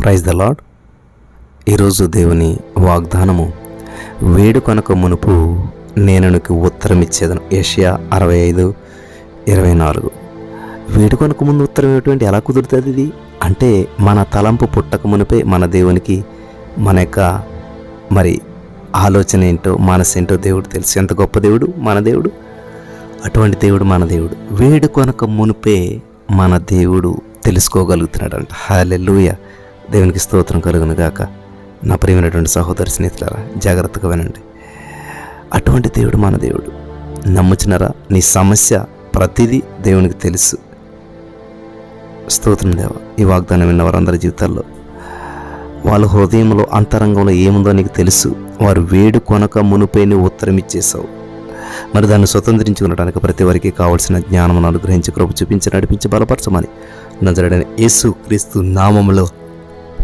Praise the lord ఈరోజు దేవుని వాగ్దానము వేడుకొనక మునుపు నేను నీకు ఉత్తరం ఇచ్చేదను ఏషియా అరవై ఐదు ఇరవై నాలుగు. వేడుకొనక ముందు ఉత్తరం ఇవ్వటువంటి ఎలా కుదురుతుంది ఇది? అంటే మన తలంపు పుట్టక మునిపే మన దేవునికి మన యొక్క మరి ఆలోచన ఏంటో మనసు ఏంటో దేవుడు తెలుసు. ఎంత గొప్ప దేవుడు? మన దేవుడు. అటువంటి దేవుడు మన దేవుడు. వేడుకొనక మునిపే మన దేవుడు తెలుసుకోగలుగుతున్నాడంట. హాలెలూయ దేవునికి స్తోత్రం కలుగును గాక. నా ప్రియమైనటువంటి సహోదరి స్నేహితులారా జాగ్రత్తగా వినండి. అటువంటి దేవుడు మన దేవుడు. నమ్ముచినరా నీ సమస్య ప్రతిదీ దేవునికి తెలుసు. స్తోత్రం దేవ ఈ వాగ్దానం విన్న వారందరి జీవితాల్లో వాళ్ళ హృదయంలో అంతరంగంలో ఏముందో నీకు తెలుసు. వారు వేడు కొనక మునుపై నువ్వు ఉత్తరం ఇచ్చేసావు మరి దాన్ని స్వతంత్రించుకునడానికి ప్రతి వారికి కావలసిన జ్ఞానమును అనుగ్రహించి కృప చూపించి నడిపించి బలపరచమని నజరడని యేసు క్రీస్తు నామములో